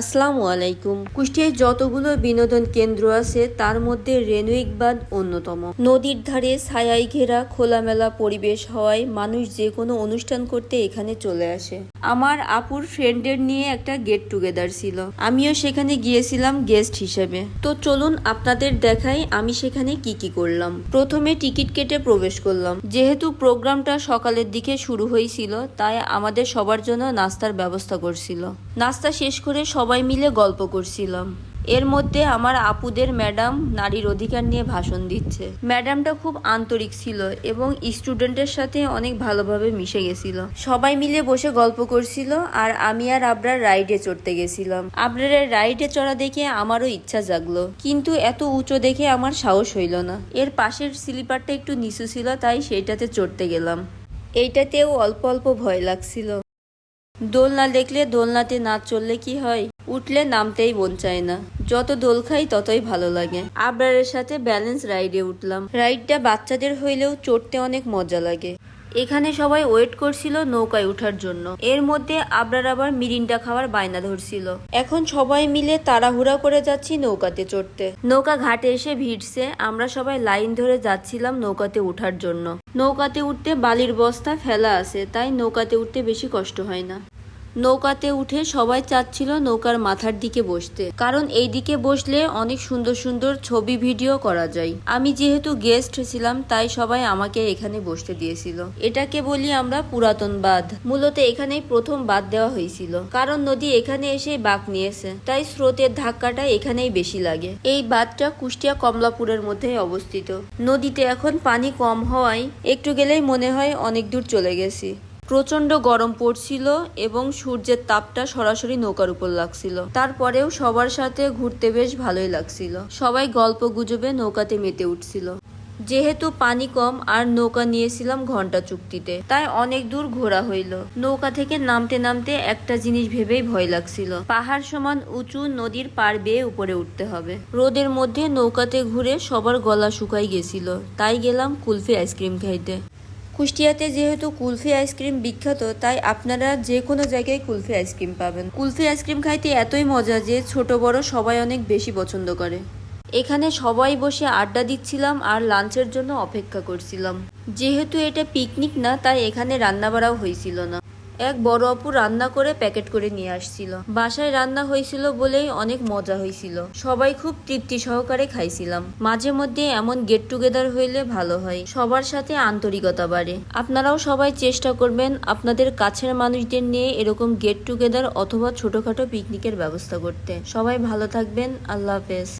আসসালামু আলাইকুম। কুষ্টিয়ায় যতগুলো বিনোদন কেন্দ্র আছে, তার মধ্যে রেনুইক বাঁধ অন্যতম। নদীর ধারে ছায়ায় ঘেরা খোলামেলা পরিবেশ হওয়ায় মানুষ যে কোনো অনুষ্ঠান করতে এখানে চলে আসে। আমার আপুর ফ্রেন্ডের নিয়ে একটা গেট টুগেদার ছিল। আমিও সেখানে গিয়েছিলাম গেস্ট হিসেবে। তো চলুন আপনাদের দেখাই আমি সেখানে কি কি করলাম। প্রথমে টিকিট কেটে প্রবেশ করলাম। যেহেতু প্রোগ্রামটা সকালের দিকে শুরু হয়েছিল, তাই আমাদের সবার জন্য নাস্তার ব্যবস্থা করছিল। নাস্তা শেষ করে সবাই মিলে গল্প করছিলাম। এর মধ্যে আমার আপুদের ম্যাডাম নারীর অধিকার নিয়ে ভাষণ দিচ্ছে। ম্যাডামটা খুব আন্তরিক ছিল এবং স্টুডেন্টের সাথে অনেক ভালোভাবে মিশে গেছিল। সবাই মিলে বসে গল্প করছিল আর আমি আর আবরার রাইডে চড়তে গেছিলাম। আবরারের রাইডে চড়া দেখে আমারও ইচ্ছা জাগলো, কিন্তু এত উঁচু দেখে আমার সাহস হইল না। এর পাশের স্লিপারটা একটু নিচু ছিল, তাই সেইটাতে চড়তে গেলাম। এইটাতেও অল্প অল্প ভয় লাগছিল। দোলনা দেখলে দোলনাতে না চললে কি হয়? উঠলে নামতেই মন চায় না। যত দোল খাই, ততই ভালো লাগে। আবরারের সাথে ব্যালেন্স রাইডে উঠলাম। রাইডটা বাচ্চাদের হইলেও চড়তে অনেক মজা লাগে। এখানে সবাই ওয়েট করছিল নৌকায় ওঠার জন্য। এর মধ্যে আবরার আবার মিরিন্ডা খাওয়ার বায়না ধরছিল। এখন সবাই মিলে তাড়াহুড়া করে যাচ্ছি নৌকাতে চড়তে। নৌকা ঘাটে এসে ভিড়ছে, আমরা সবাই লাইন ধরে যাচ্ছিলাম নৌকাতে উঠার জন্য। নৌকাতে উঠতে বালির বস্তা ফেলা আছে, তাই নৌকাতে উঠতে বেশি কষ্ট হয় না। নৌকাতে উঠে সবাই চাচ্ছিল নৌকার মাথার দিকে বসতে। কারণ এই দিকে বসলে অনেক সুন্দর সুন্দর ছবি ভিডিও করা যায়। আমি যেহেতু গেস্ট ছিলাম, তাই সবাই আমাকে এখানে বসতে দিয়েছিল। এটাকে বলি আমরা পুরাতন বাঁধ। মূলত এখানেই প্রথম বাঁধ দেওয়া হয়েছিল। কারণ নদী এখানে এসে বাঁক নিয়েছে। তাই স্রোতের ধাক্কাটা এখানেই বেশি লাগে। এই বাঁধটা কুষ্টিয়া কমলাপুরের মধ্যে অবস্থিত। নদীতে এখন পানি কম হওয়ায় একটু গেলেই মনে হয় অনেক দূর চলে গেছি। প্রচণ্ড গরম পড়ছিল এবং সূর্যের তাপটা সরাসরি নৌকার উপর লাগছিল। তারপরেও সবার সাথে ঘুরতে বেশ ভালোই লাগছিল। সবাই গল্প গুজবে নৌকাতে মেতে উঠছিল। যেহেতু পানি কম আর নৌকা নিয়েছিলাম ঘণ্টা চুক্তিতে, তাই অনেক দূর ঘোরা হইল। নৌকা থেকে নামতে নামতে একটা জিনিস ভেবেই ভয় লাগছিল। পাহাড় সমান উঁচু নদীর পার বেয়ে উপরে উঠতে হবে। রোদের মধ্যে নৌকাতে ঘুরে সবার গলা শুকাই গেছিল। তাই গেলাম কুলফি আইসক্রিম খাইতে। কুষ্টিয়াতে যেহেতু কুলফি আইসক্রিম বিখ্যাত, তাই আপনারা যে কোনো জায়গায় কুলফি আইসক্রিম পাবেন। কুলফি আইসক্রিম খাইতে এতই মজা যে ছোট বড় সবাই অনেক বেশি পছন্দ করে। এখানে সবাই বসে আড্ডা দিচ্ছিলাম আর লাঞ্চের জন্য অপেক্ষা করছিলাম। যেহেতু এটা পিকনিক না, তাই এখানে রান্নাবাড়াও হয়েছিল না। এক বড় আপু রান্না করে প্যাকেট করে নিয়ে আসছিল। বাসায় রান্না হয়েছিল বলেই অনেক মজা হয়েছিল। সবাই খুব তৃপ্তি সহকারে খাইছিলাম। মাঝে মধ্যে এমন গেট টুগেদার হইলে ভালো হয়। সবার সাথে আন্তরিকতা বাড়ে। আপনারাও সবাই চেষ্টা করবেন আপনাদের কাছের মানুষদের নিয়ে এরকম গেট টুগেদার অথবা ছোটখাটো পিকনিকের ব্যবস্থা করতে। সবাই ভালো থাকবেন। আল্লাহ হাফেজ।